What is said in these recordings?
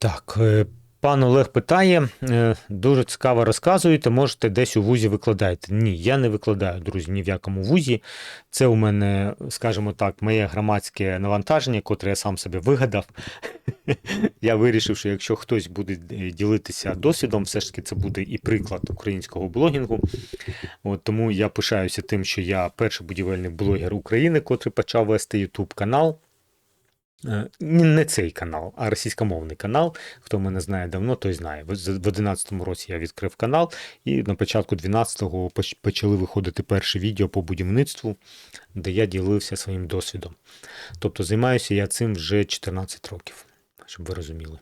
Так, е, пан Олег питає, е, дуже цікаво розказуєте, можете десь у вузі викладаєте. Ні, я не викладаю, друзі, ні в якому вузі. Це у мене, скажімо так, моє громадське навантаження, котре я сам себе вигадав. Я вирішив, що якщо хтось буде е, ділитися досвідом, все ж таки це буде і приклад українського блогінгу. От, тому я пишаюся тим, що я перший будівельний блогер України, котрий почав вести YouTube канал. Е, Не цей канал, а російськомовний канал. Хто мене знає давно, той знає. В 2011 році я відкрив канал, і на початку 12-го почали виходити перші відео по будівництву, де я ділився своїм досвідом. Тобто займаюся я цим вже 14 років, щоб ви розуміли.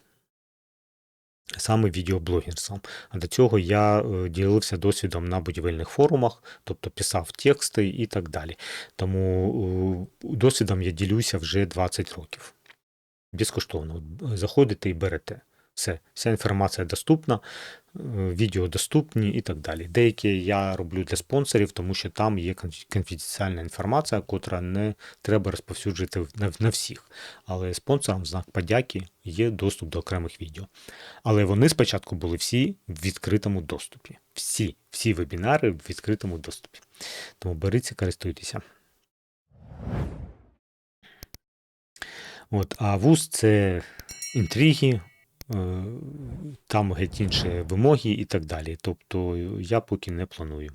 Саме відеоблогерством. А до цього я е, ділився досвідом на будівельних форумах, тобто писав тексти і так далі. Тому е, досвідом я ділюся вже 20 років. Безкоштовно. Заходите і берете. Все, вся інформація доступна, е, відео доступні і так далі. Деякі я роблю для спонсорів, тому що там є конфіденціальна інформація, котра не треба розповсюджувати на всіх. Але спонсорам в знак подяки є доступ до окремих відео. Але вони спочатку були всі в відкритому доступі. Всі, всі вебінари в відкритому доступі. Тому беріться, користуйтеся. От, а вуз це інтриги, е, там геть інші вимоги і так далі. Тобто я поки не планую.